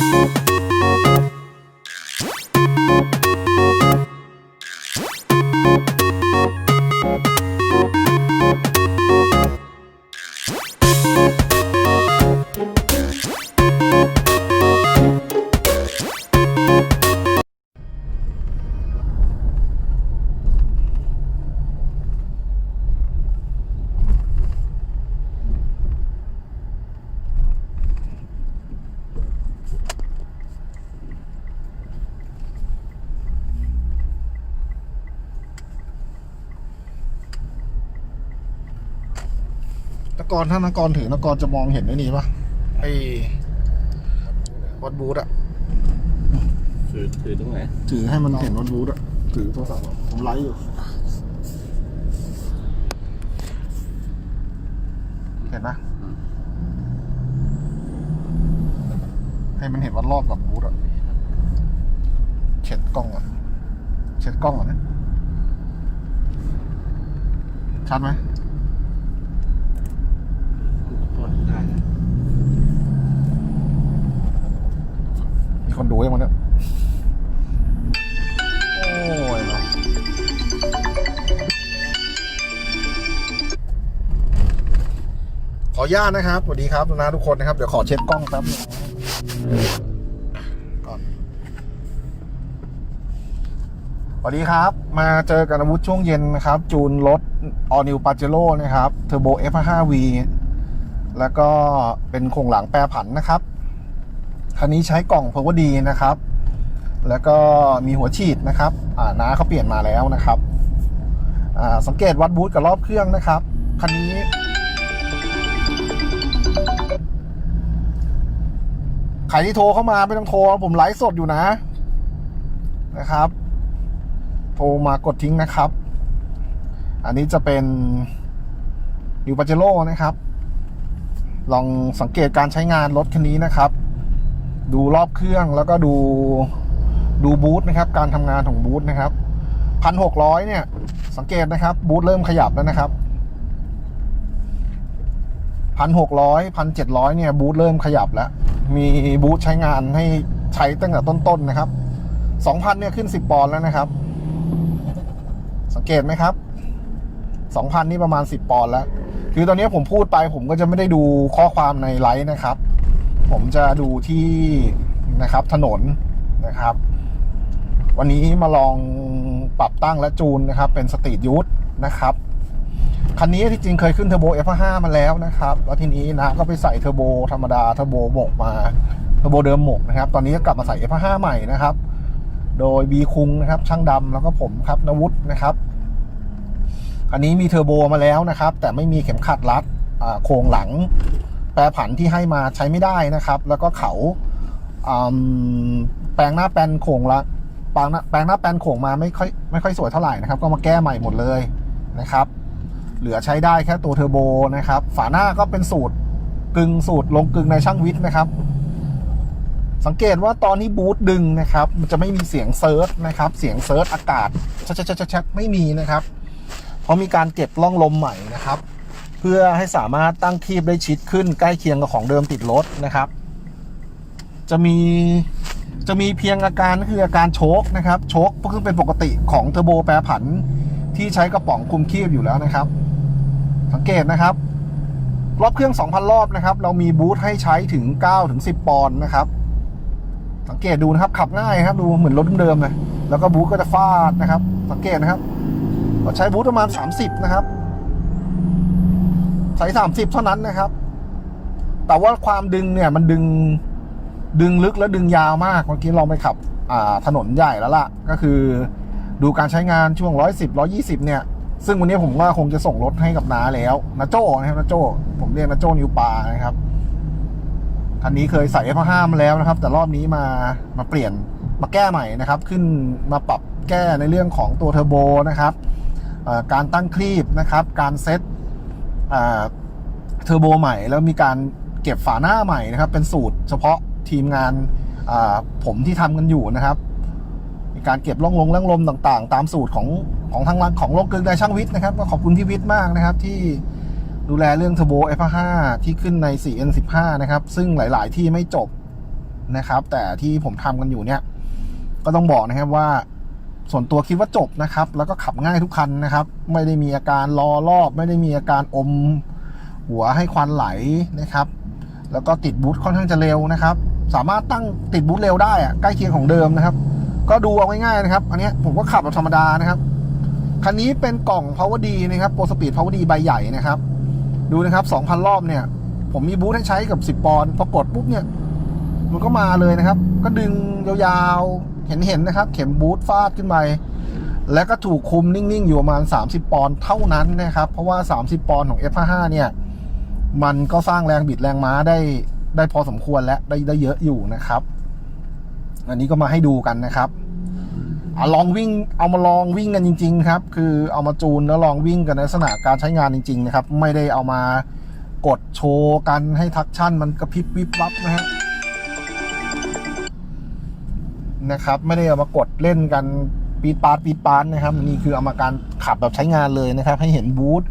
you กรถ้านกรถือนกรจะมองเห็นไอ้นี่ปะไอ้วัดบูธอะถือถือตรงไหนถือให้มันเห็นวัดบูธอะถือโทรศัพท์อะผมไลฟ์อยู่ เห็นปะให้มันเห็นวัดรอบกับบูธอะเช็ดกล้องอะเช็ดกล้องอะนะชัดไหม ก็ได้นะ มี คนดูยังมันเนี่ยโอ้ยขออนุญาตนะครับสวัสดีครับนะทุกคนนะครับ เดี๋ยวขอเช็ดกล้องแป๊บนึงก่อนสวัสดีครับ มาเจอกันอาวุธช่วงเย็นนะครับ จูนรถ All New Pajero นะครับ Turbo F5V แล้วก็เป็นโครงหลังแปรผันนะครับ คันนี้ใช้กล่อง Power D นะครับ แล้วก็มีหัวฉีดนะครับอ่าน้าเขาเปลี่ยนมาแล้วนะครับอ่าสังเกตวัดบูทกับรอบเครื่องนะครับคันนี้ใครที่โทรเข้ามาไม่ต้องโทรผมไลฟ์สดอยู่นะนะครับ โทรมากดทิ้งนะครับ อันนี้จะเป็นนิวปาเจโร่นะครับ ลองสังเกตการใช้งานรถคันนี้นะครับ ดูรอบเครื่องแล้วก็ดูดูบูธนะครับ การทำงานของบูธนะครับพันหกร้อยเนี่ย สังเกตนะครับ บูธเริ่มขยับแล้วนะครับพันหกร้อยพันเจ็ดร้อยเนี่ยบูธเริ่มขยับแล้ว มีบูธใช้งานให้ใช้ตั้งแต่ต้นๆนะครับสองพันเนี่ยขึ้นสิบปอนด์แล้วนะครับ สังเกตไหมครับสองพันนี่ประมาณสิบปอนด์แล้ว คือตอนนี้ผมพูดไปผมก็จะไม่ได้ดูข้อความในไลฟ์นะครับ ผมจะดูที่นะครับถนนนะครับ วันนี้มาลองปรับตั้งและจูนนะครับ เป็นสตรีทยูทนะครับคันนี้ที่จริงเคยขึ้นเทอร์โบ F5 มาแล้วนะครับ แล้วทีนี้นะก็ไปใส่เทอร์โบธรรมดาเทอร์โบหมกมาเทอร์โบเดิมหมกนะครับ ตอนนี้ก็กลับมาใส่ F5 ใหม่นะครับ โดยบีคุงนะครับ ช่างดำแล้วก็ผมครับนวุฒินะครับ อันนี้มีเทอร์โบมาแล้วนะครับ แต่ไม่มีเข็มขัดรัดอ่าโครงหลัง รผันที่ให้มาใช้ไม่ได้นะครับ แล้วก็เขาแปลงหน้าแปลนโครงละแปลงหน้าแปลงหน้าแปลนโครงมาไม่ค่อยไม่ค่อยสวยเท่าไหร่นะครับ ก็มาแก้ใหม่หมดเลยนะครับ เหลือใช้ได้แค่ตัวเทอร์โบนะครับ ฝาหน้าก็เป็นสูตรกึ่งสูตรลงกึ่งในช่างวิทย์นะครับ สังเกตว่าตอนนี้บูทดึงนะครับ มันจะไม่มีเสียงเซิร์ชนะครับ เสียงเซิร์ชอากาศชัดชัดชัดไม่มีนะครับ เพราะมีการเก็บล่องลมใหม่นะครับ เพื่อให้สามารถตั้งคีบได้ชิดขึ้นใกล้เคียงกับของเดิมติดรถนะครับ จะมีจะมีเพียงอาการก็คืออาการโชกนะครับโชกก็คือเป็นปกติของเทอร์โบแปรผันที่ใช้กระป๋องคุมคีบอยู่แล้วนะครับ สังเกตนะครับ รอบเครื่อง 2,000 รอบนะครับ เรามีบูทให้ใช้ถึง 9 ถึง 10 ปอนด์นะครับ สังเกตดูนะครับขับง่ายครับดูเหมือนรถเดิมเลยแล้วก็บูทก็จะฟาดนะครับ สังเกตนะครับเราใช้บูทประมาณ 30 นะครับ ใส่สามสิบเท่านั้นนะครับ แต่ว่าความดึงเนี่ยมันดึงดึงลึกและดึงยาวมากเมื่อกี้ลองไปขับถนนใหญ่แล้วล่ะ ก็คือดูการใช้งานช่วงร้อยสิบร้อยี่สิบเนี่ย ซึ่งวันนี้ผมว่าคงจะส่งรถให้กับน้าแล้วนาโจ้นะครับนาโจ้ผมเรียกนาโจ้นิวปานะครับคันนี้เคยใส่ F5 มาแล้วนะครับ แต่รอบนี้มามาเปลี่ยนมาแก้ใหม่นะครับ ขึ้นมาปรับแก้ในเรื่องของตัวเทอร์โบนะครับการตั้งคลีบนะครับ การเซ็ต เทอร์โบใหม่แล้วมีการเก็บฝาหน้าใหม่นะครับ เป็นสูตรเฉพาะทีมงานาผมที่ทำกันอยู่นะครับ มีการเก็บล่องลงล่องลมต่างๆ ตามสูตรของของทางร้านของโลกกึ่งได้ช่างวิทย์นะครับก็ขอบคุณพี่วิทย์มากนะครับ ที่ดูแลเรื่องเทอร์โบ F5 ที่ขึ้นใน 4N15 นะครับ ซึ่งหลาย ๆ ที่ไม่จบนะครับ แต่ที่ผมทำกันอยู่เนี่ย ก็ต้องบอกนะครับว่า ส่วนตัวคิดว่าจบนะครับ แล้วก็ขับง่ายทุกคันนะครับ ไม่ได้มีอาการรอรอบ ไม่ได้มีอาการอม หัวให้ควันไหลนะครับ แล้วก็ติดบูทค่อนข้างจะเร็วนะครับ สามารถตั้งติดบูทเร็วได้อะใกล้เคียงของเดิมนะครับ ก็ดูเอาง่ายๆนะครับ อันนี้ผมก็ขับแบบธรรมดานะครับคันนี้เป็นกล่อง power d นะครับ pro speed power d ใบใหญ่นะครับ ดูนะครับ 2,000 รอบเนี่ย ผมมีบูทให้ใช้กับ 10 ปอนด์พอกดปุ๊บเนี่ย มันก็มาเลยนะครับ ก็ดึงยาวๆ เห็นๆนนะครับ เข็มบูทฟาดขึ้นไปแล้วก็ถูกคุมนิ่ง ๆ อยู่ประมาณ 30 ปอนด์เท่านั้นนะครับ เพราะว่า 30 ปอนด์ของ F55 เนี่ย มันก็สร้างแรงบิดแรงม้าได้ได้พอสมควรและได้ได้เยอะอยู่นะครับ อันนี้ก็มาให้ดูกันนะครับอลองวิ่งเอามาลองวิ่งกันจริง ๆ ครับ คือเอามาจูนแล้วลองวิ่งกันในลักษณะการใช้งานจริง ๆ นะครับ ไม่ได้เอามากดโชว์กันให้ทักชั่นมันกระพริบวิบวับนะฮะ นะครับ ไม่ได้เอามากดเล่นกันปีดปาดปีดปานนะครับ นี่คือเอามาการขับแบบใช้งานเลยนะครับ ให้เห็นบูธ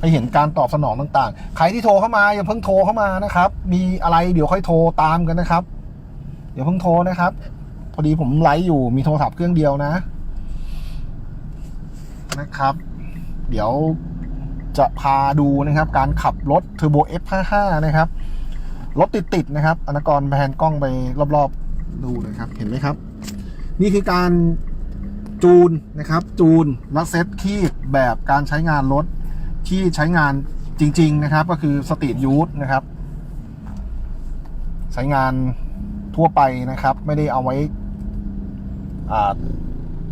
ให้เห็นการตอบสนองต่างๆ ใครที่โทรเข้ามาอย่าเพิ่งโทรเข้ามานะครับ มีอะไรเดี๋ยวค่อยโทรตามกันนะครับอย่าเพิ่งโทรนะครับ พอดีผมไลฟ์อยู่มีโทรศัพท์เครื่องเดียวนะ นะครับ เดี๋ยวจะพาดูนะครับ การขับรถ Turbo F55 นะครับรถติดๆนะครับ อนกรแพนกล้องไปรอบๆ ดูนะครับเห็นไหมครับ นี่คือการจูนนะครับ จูนและเซ็ตคีบแบบการใช้งานรถที่ใช้งานจริง ๆ นะครับ ก็คือสตรีทยูทนะครับ ใช้งานทั่วไปนะครับ ไม่ได้เอาไว้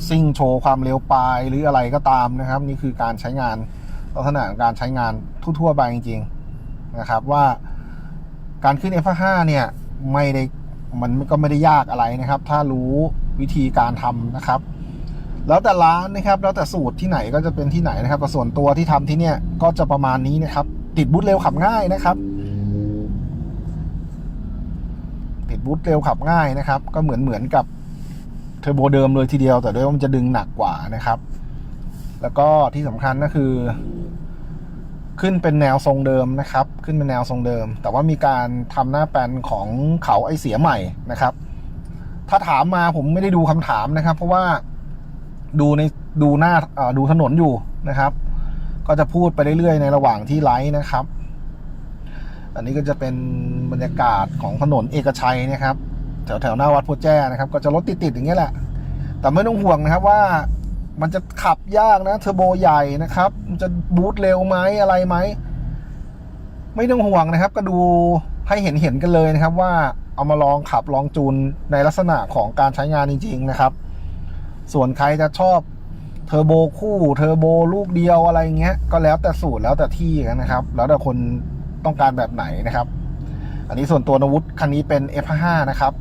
ซิ่งโชว์ความเร็วปลายหรืออะไรก็ตามนะครับ นี่คือการใช้งานลักษณะของการใช้งานทั่วๆไปจริง ๆ นะครับว่าการขึ้น F5 เนี่ยไม่ได้ มันก็ไม่ได้ยากอะไรนะครับ ถ้ารู้วิธีการทำนะครับ แล้วแต่ร้านนะครับ แล้วแต่สูตรที่ไหนก็จะเป็นที่ไหนนะครับแต่ส่วนตัวที่ทำที่เนี่ยก็จะประมาณนี้นะครับ ติดบูทเร็วขับง่ายนะครับ ติดบูทเร็วขับง่ายนะครับ ก็เหมือนเหมือนกับเทอร์โบเดิมเลยทีเดียว แต่ด้วยว่ามันจะดึงหนักกว่านะครับ แล้วก็ที่สำคัญก็คือ ขึ้นเป็นแนวทรงเดิมนะครับ ขึ้นเป็นแนวทรงเดิม แต่ว่ามีการทำหน้าแปลนของเขาไอเสียใหม่นะครับ ถ้าถามมาผมไม่ได้ดูคำถามนะครับ เพราะว่าดูในดูหน้าดูถนนอยู่นะครับ ก็จะพูดไปเรื่อยๆในระหว่างที่ไลฟ์นะครับ อันนี้ก็จะเป็นบรรยากาศของถนนเอกชัยนะครับ แถวแถวๆหน้าวัดพุทแจ้นะครับ ก็จะรถติดๆอย่างเงี้ยแหละ แต่ไม่ต้องห่วงนะครับว่า มันจะขับยากนะเทอร์โบใหญ่นะครับ มันจะบูตเร็วไหมอะไรไหม ไม่ต้องห่วงนะครับ ก็ดูให้เห็นเห็นๆกันเลยนะครับ ว่าเอามาลองขับลองจูนในลักษณะของการใช้งานจริง ๆ นะครับ ส่วนใครจะชอบเทอร์โบคู่เทอร์โบลูกเดียวอะไรเงี้ย ก็แล้วแต่สูตรแล้วแต่ที่นะครับ แล้วแต่คนต้องการแบบไหนนะครับ อันนี้ส่วนตัวนวุฒิคันนี้เป็น F5 นะครับ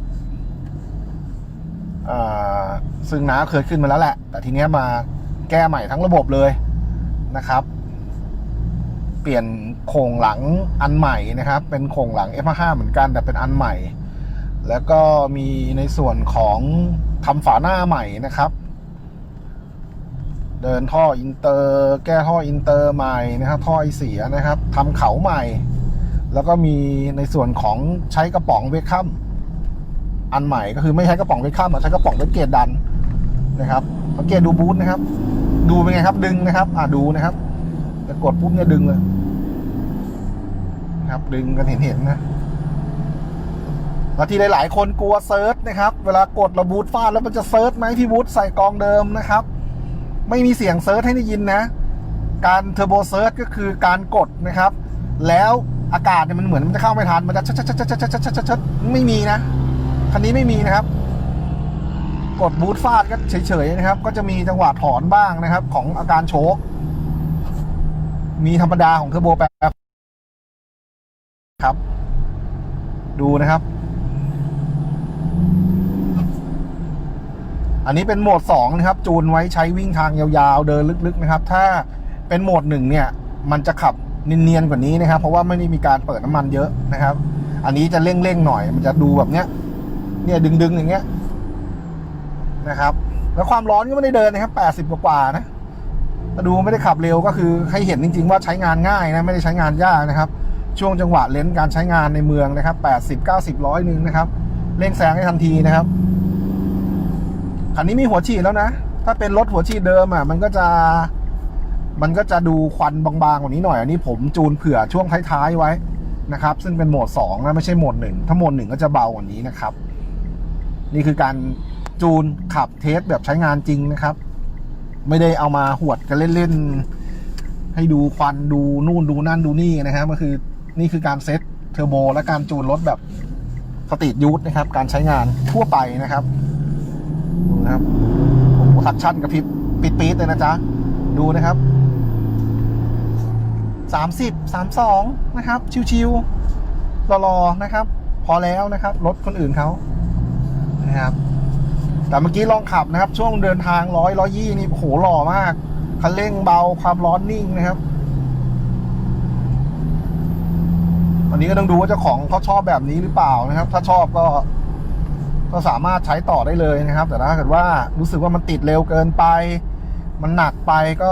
ซึ่งน้าเคยขึ้นมาแล้วแหละ แต่ทีเนี้ยมาแก้ใหม่ทั้งระบบเลยนะครับ เปลี่ยนโครงหลังอันใหม่นะครับ เป็นโครงหลัง F5 เหมือนกันแต่เป็นอันใหม่ แล้วก็มีในส่วนของทำฝาหน้าใหม่นะครับ เดินท่ออินเตอร์ แก้ท่ออินเตอร์ใหม่นะครับท่อไอเสียนะครับทำเขาใหม่ แล้วก็มีในส่วนของใช้กระป๋องเวกคัม อันใหม่ก็คือไม่ใช้กระป๋องเวทข้ามแต่ใช้กระป๋องเวทเกตดันนะครับสังเกตดูบูธนะครับ ดูเป็นไงครับดึงนะครับ อ่าดูนะครับแต่กดปุ๊บเนี่ยดึงเลยนะครับดึงกันเห็นๆนะแล้ที่หลาย ๆ คนกลัวเซิร์ชนะครับ เวลากดระบูทฟาดแล้วมันจะเซิร์ชไหมพี่บูธใส่กองเดิมนะครับ ไม่มีเสียงเซิร์ชให้ได้ยินนะ การเทอร์โบเซิร์ชก็คือการกดนะครับ แล้วอากาศเนี่ยมันเหมือนมันจะเข้าไม่ทัน มันจะชัดๆๆๆๆๆไม่มีนะ คันนี้ไม่มีนะครับ กดบูทฟาดก็เฉยๆนะครับ ก็จะมีจังหวะถอนบ้างนะครับ ของอาการโชกมีธรรมดาของเทอร์โบแปบครับ ดูนะครับ อันนี้เป็นโหมด 2 นะครับ จูนไว้ใช้วิ่งทางยาวๆ เดินลึกๆนะครับ ถ้าเป็นโหมดหนึ่งเนี่ย มันจะขับเนียนๆกว่านี้นะครับ เพราะว่าไม่ได้มีการเปิดน้ำมันเยอะนะครับ อันนี้จะเร่งๆหน่อย มันจะดูแบบเนี้ย เนี่ยดึงๆอย่างเงี้ยนะครับ แล้วความร้อนก็ไม่ได้เดินนะครับ80กว่านะถ้าดูไม่ได้ขับเร็วก็คือให้เห็นจริง ๆ ว่าใช้งานง่ายนะไม่ได้ใช้งานยากนะครับ ช่วงจังหวะเลนส์การใช้งานในเมืองนะครับ80 90ร้อยหนึ่งนะครับเร่งแซงให้ทันทีนะครับคันนี้มีหัวฉีดแล้วนะ ถ้าเป็นรถหัวฉีดเดิมอะมันก็จะมันก็จะดูควันบางๆกว่านี้หน่อย อันนี้ผมจูนเผื่อช่วงท้ายๆไว้นะครับ ซึ่งเป็นโหมด2นะไม่ใช่โหมด1ถ้าโหมด1ก็จะเบากว่านี้นะครับ นี่คือการจูนขับเทสแบบใช้งานจริงนะครับ ไม่ได้เอามาหวดกันเล่นๆ ให้ดูควันดูนู่นดูนั่นดูนี่นะครับก็คือนี่คือการเซ็ตเทอร์โบและการจูนรถแบบสตรีทยูทนะครับ การใช้งานทั่วไปนะครับดูนะครับโอ้โหทักชั่นกับพิบปิดปี๊ดเลยนะจ๊ะ ดูนะครับสามสิบสามสองนะครับ ชิวๆรอๆนะครับ พอแล้วนะครับ รถคนอื่นเขา นะครับ แต่เมื่อกี้ลองขับนะครับ ช่วงเดินทางร้อยร้อยี่นี่โหหล่อมากคันเร่งเบาความร้อนนิ่งนะครับอันนี้ก็ต้องดูว่าเจ้าของเขาชอบแบบนี้หรือเปล่านะครับ ถ้าชอบก็ ก็สามารถใช้ต่อได้เลยนะครับ แต่ถ้าเกิดว่ารู้สึกว่ามันติดเร็วเกินไป มันหนักไปก็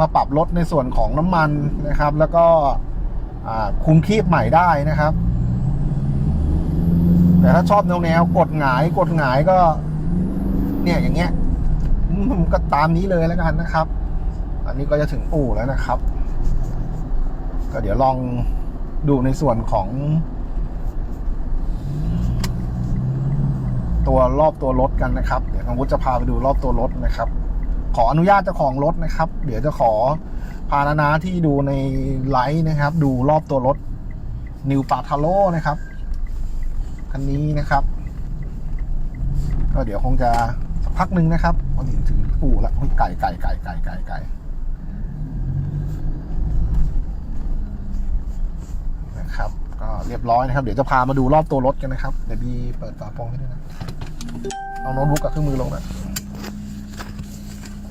มาปรับลดในส่วนของน้ำมันนะครับ แล้วก็คุมคีบใหม่ได้นะครับ แต่ถ้าชอบแนวแนวกดหงายกดหงายก็ เนี่ยอย่างเงี้ยก็ตามนี้เลยแล้วกันนะครับ อันนี้ก็จะถึงอู่แล้วนะครับ ก็เดี๋ยวลองดูในส่วนของ ตัวรอบตัวรถกันนะครับ เดี๋ยวน้องวุฒิจะพาไปดูรอบตัวรถนะครับ ขออนุญาตเจ้าของรถนะครับ เดี๋ยวจะขอพานานาที่ดูในไลฟ์นะครับ ดูรอบตัวรถ New p a t a l o นะครับ คันนี้นะครับ ก็เดี๋ยวคงจะสักพักหนึ่งนะครับวันนี้ถึงปู่แล้วเฮ้ยไก่ไก่ไก่ไก่ไก่ไก่นะครับ ก็เรียบร้อยนะครับ เดี๋ยวจะพามาดูรอบตัวรถกันนะครับ เดี๋ยวบีเปิดฝาโปรงให้ด้วยนะเอาโน้ตบุ๊กกับเครื่องมือลงน่อย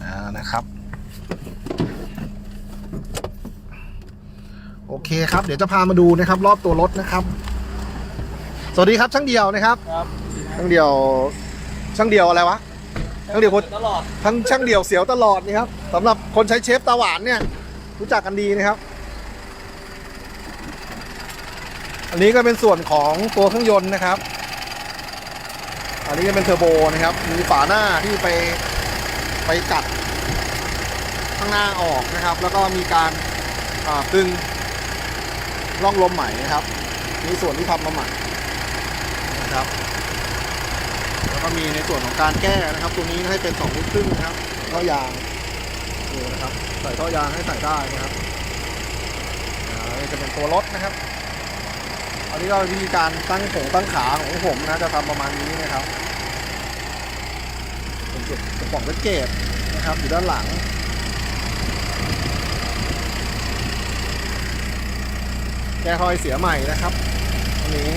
อ่านะครับโอเคครับ เดี๋ยวจะพามาดูนะครับ รอบตัวรถนะครับ สวัสดีครับช่างเดียวนะครับ ครับช่างเดียวช่างเดียวอะไรวะ ช่างเดียวคนตลอดทั้งช่างเดี่ยวเสียวตลอดนี่ครับสำหรับคนใช้เชฟตาหวานเนี่ย รู้จักกันดีนะครับ อันนี้ก็เป็นส่วนของตัวเครื่องยนต์นะครับ อันนี้ก็เป็นเทอร์โบนะครับ มีฝาหน้าที่ไปไปกัดข้างหน้าออกนะครับ แล้วก็มีการอ่าตึงร่องลมใหม่นะครับ มีส่วนที่ทำมาใหม่ นะครับ แล้วก็มีในส่วนของการแก้นะครับ ตัวนี้ให้เป็นสองลิตรครึ่งนะครับท่อยางดูนะครับ ใส่ท่อยางให้ใส่ได้นะครับอันนี้จะเป็นตัวรถนะครับ อันนี้ก็วิธีการตั้งผงตั้งขาของผมนะจะทำประมาณนี้นะครับเป็นจุดกระป๋องเวทเกตนะครับอยู่ด้านหลังแก้ทอยเสียใหม่นะครับอันนี้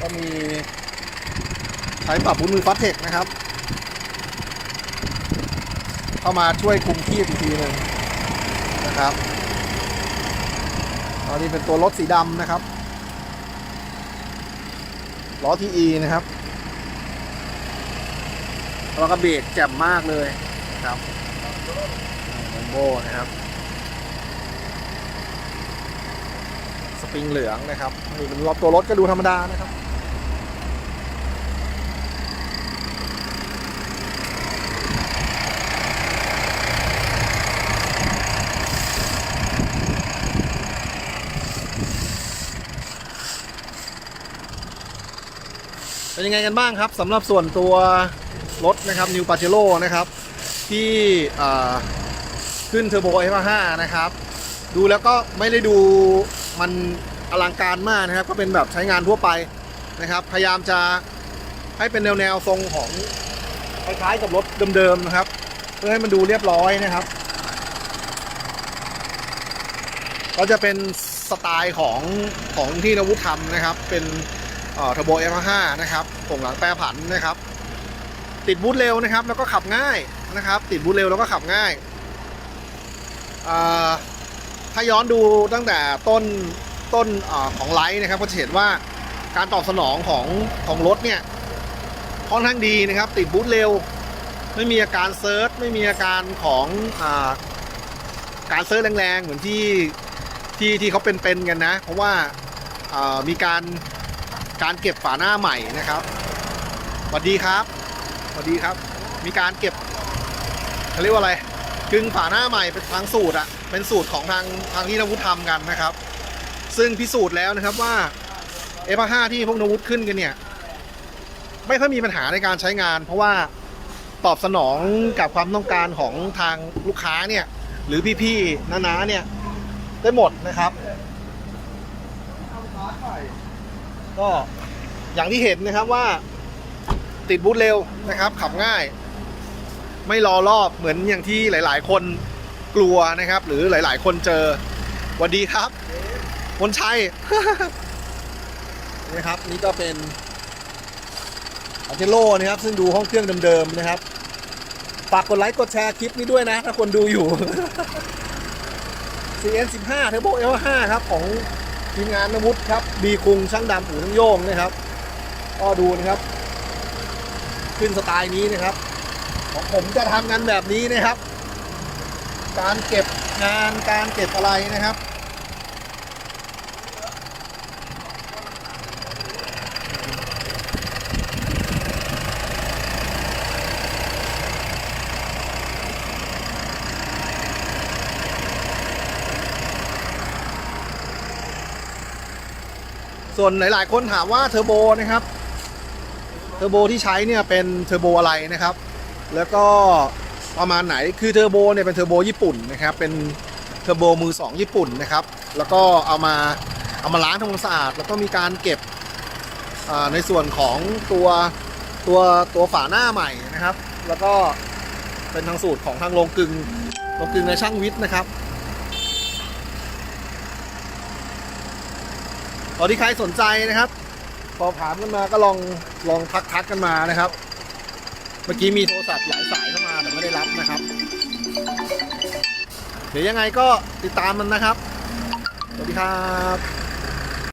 ก็มีใช้ปรับพุ้นมือฟัตเทคนะครับ เข้ามาช่วยคุมคีบอีกทีหนึ่งนะครับตอนนี้เป็นตัวรถสีดำนะครับล้อทีอีนะครับแล้วก็เบรกแจ่มมากเลยนะครับแลมโบนะครับ สปริงเหลืองนะครับนี่เป็นรอบตัวรถก็ดูธรรมดานะครับ เป็นยังไงกันบ้างครับสำหรับส่วนตัวรถนะครับ New p a j e r o นะครับ ที่ขึ้นเทอร์โบ F5 นะครับ ดูแล้วก็ไม่ได้ดูมันอลังการมากนะครับ ก็เป็นแบบใช้งานทั่วไปนะครับ พยายามจะให้เป็นแนวแนวทรงของคล้ายๆกับรถเดิมๆนะครับ เพื่อให้มันดูเรียบร้อยนะครับ ก็จะเป็นสไตล์ของของที่นวุฒิทำนะครับเป็น เทอร์โบ F5 นะครับผงหลังแปรผันนะครับ ติดบูทเร็วนะครับ แล้วก็ขับง่ายนะครับ ติดบูทเร็วแล้วก็ขับง่ายอ่าถ้าย้อนดูตั้งแต่ต้นต้นอของไลท์นะครับก็จะเห็นว่าการตอบสนองของของรถเนี่ยค่อนข้างดีนะครับ ติดบูทเร็ว ไม่มีอาการเซิร์ชไม่มีอาการของอาการเซิร์ชแรงๆ เหมือนที่ที่ที่เขาเป็นๆกันนะ เพราะว่าอ่อมีการ การเก็บฝาหน้าใหม่นะครับสวัสดีครับสวัสดีครับ มีการเก็บเขาเรียกว่าอะไรกึ่งฝาหน้าใหม่เป็นทางสูตรอะเป็นสูตรของทางทางที่นวุฒิทำกันนะครับ ซึ่งพิสูจน์แล้วนะครับว่า F5 ที่พวกนวุฒิขึ้นกันเนี่ยไม่ค่อยมีปัญหาในการใช้งาน เพราะว่าตอบสนองกับความต้องการของทางลูกค้าเนี่ยหรือพี่ๆน้าๆเนี่ยได้หมดนะครับ ก็อย่างที่เห็นนะครับว่าติดบูทเร็วนะครับ ขับง่าย ไม่รอรอบเหมือนอย่างที่หลาย ๆ คนกลัวนะครับ หรือหลาย ๆ คนเจอสวัสดีครับมนชัยนะครับ นี่ก็เป็นอัลเทโลนะครับ ซึ่งดูห้องเครื่องเดิม ๆ นะครับฝากกดไลค์กดแชร์คลิปนี้ด้วยนะ ถ้าคนดูอยู่ CN15 Turbo L5 ครับ ของ ทีมงานนวุฒิครับบีคุงช่างดำอู่ทั้งโยงนะครับก็ดูนะครับ ขึ้นสไตล์นี้นะครับ ของผมจะทำงานแบบนี้นะครับ การเก็บงานการเก็บอะไรนะครับ ส่วนหลาย ๆ คนถามว่าเทอร์โบนะครับ เทอร์โบที่ใช้เนี่ยเป็นเทอร์โบอะไรนะครับ แล้วก็ประมาณไหน คือเทอร์โบเนี่ยเป็นเทอร์โบญี่ปุ่นนะครับ เป็นเทอร์โบมือสองญี่ปุ่นนะครับ แล้วก็เอามาเอามาล้างทำความสะอาด แล้วก็มีการเก็บในส่วนของตัวตัวตัวฝาหน้าใหม่นะครับ แล้วก็เป็นทางสูตรของทางโรงกึงโรงกึงในช่างวิทย์นะครับ ตอนที่ใครสนใจนะครับพอถามกันมาก็ลองลองทักทักกันมานะครับ เมื่อกี้มีโทรศัพท์หลายสายเข้ามาแต่ไม่ได้รับนะครับ เดี๋ยวยังไงก็ติดตามมันนะครับ สวัสดีครับ